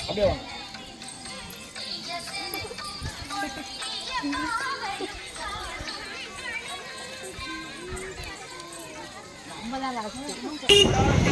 அப்படியே வாங்க. ஐம்பதாம்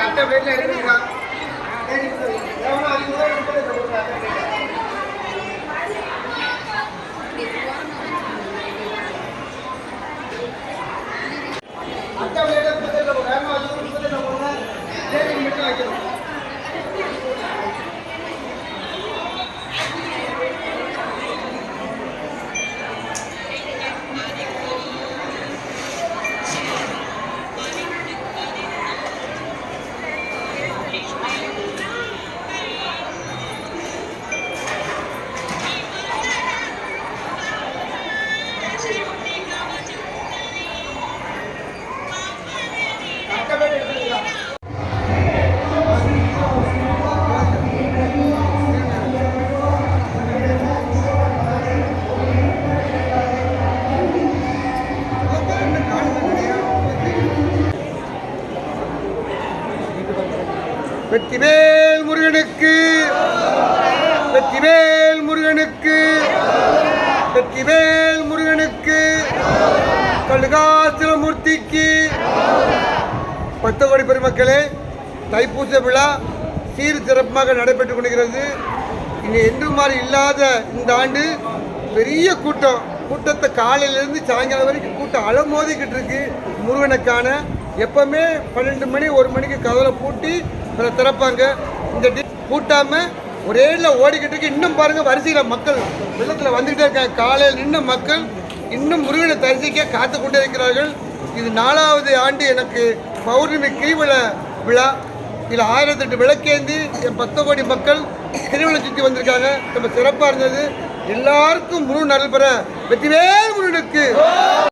நில்லுங்க தனியாக இங்கே வெற்றிவேல் முருகனுக்கு. வெற்றிவேல் முருகனுக்கு. வெற்றிவேல் முருகனுக்கு. பத்து கோடி பெருமக்களே தைப்பூச விழா சீர் சிறப்பாக நடைபெற்றுக் கொண்டிருக்கிறது. இனி என்று மாதிரி இல்லாத இந்த ஆண்டு பெரிய கூட்டம். கூட்டத்தை காலையிலேருந்து சாயங்காலம் வரைக்கும் கூட்டம் அலமோதிக்கிட்டு இருக்கு முருகனுக்கான. எப்பவுமே பன்னெண்டு மணி ஒரு மணிக்கு கதவை பூட்டி அதை திறப்பாங்க. இந்த டி கூட்டாமல் ஒரே ஓடிக்கிட்டு இருக்கு. இன்னும் பாருங்க வரிசையில் மக்கள் வெள்ளத்தில் வந்துக்கிட்டே இருக்காங்க. காலையில் நின்று மக்கள் இன்னும் முருகனை தரிசிக்க காத்து கொண்டே இருக்கிறார்கள். இது நாலாவது ஆண்டு எனக்கு பௌர்ணமி கிரிவல விழா. இதில் ஆயிரத்தெட்டு விளக்கேந்தி என் பத்து கோடி மக்கள் திருவிழா சுற்றி வந்திருக்காங்க. ரொம்ப சிறப்பாக இருந்தது. எல்லாருக்கும் முழு நடைபெற வெற்றிவே முருகனுக்கு.